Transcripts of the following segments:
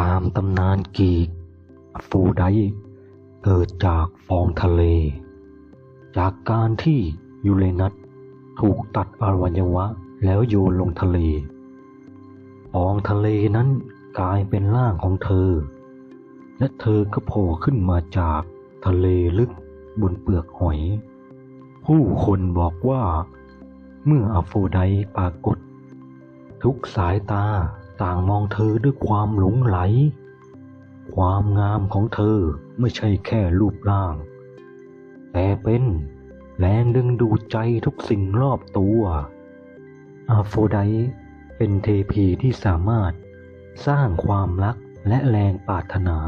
ตามตำนานกีกฟูไดเกิดจากฟองทะเล จากการที่ยูเรนัสถูกตัดอวัยวะแล้วโยนลงทะเล ฟองทะเลนั้นกลายเป็นร่างของเธอ และเธอก็โผล่ขึ้นมาจากทะเลลึกบนเปลือกหอย ผู้คนบอกว่า เมื่ออโฟไดปรากฏ ทุกสายตา ต่างมองเธอด้วยความหลงไหล ความงามของเธอไม่ใช่แค่รูปร่าง แต่เป็นแรงดึงดูดใจทุกสิ่งรอบตัว อาโฟไดเป็นเทพีที่สามารถสร้างความรักและแรงปรารถนา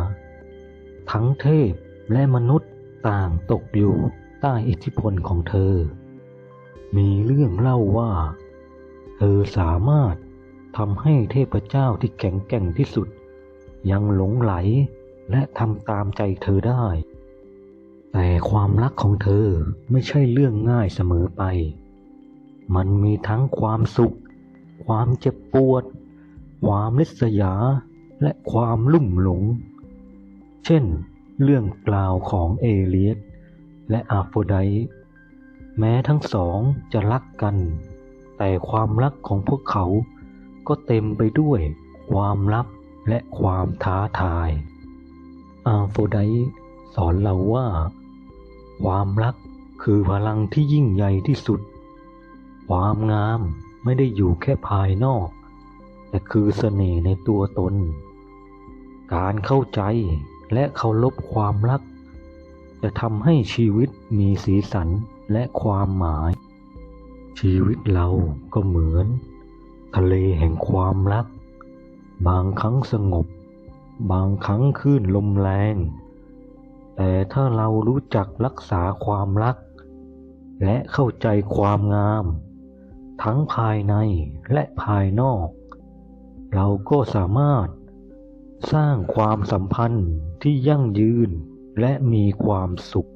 ทั้งเทพและมนุษย์ต่างตกอยู่ใต้อิทธิพลของเธอ มีเรื่องเล่าว่า เธอสามารถ ทำให้เทพเจ้าที่แข็งแกร่งที่สุด ยังหลงไหลและทำตามใจเธอได้ แต่ความรักของเธอไม่ใช่เรื่องง่ายเสมอไป มันมีทั้งความสุข ความเจ็บปวด ความลิษยา และความลุ่มหลง เช่น เรื่องกล่าวของเอเลียสและอาโฟไดแม้ทั้งสองจะรักกัน แต่ความรักของพวกเขา ก็เต็มไปด้วยความลับและความท้าทาย อาโฟไดสอนเราว่า ความรักคือพลังที่ยิ่งใหญ่ที่สุด ความงามไม่ได้อยู่แค่ภายนอก แต่คือเสน่ห์ในตัวตน การเข้าใจและเคารพความรัก จะทำให้ชีวิตมีสีสันและความหมาย ชีวิตเราก็เหมือน เลแห่งความรัก บางครั้งสงบ บางครั้งคลื่นลมแรง แต่ถ้าเรารู้จักรักษาความรัก และเข้าใจความงาม ทั้งภายในและภายนอก เราก็สามารถสร้างความสัมพันธ์ที่ยั่งยืนและมีความสุข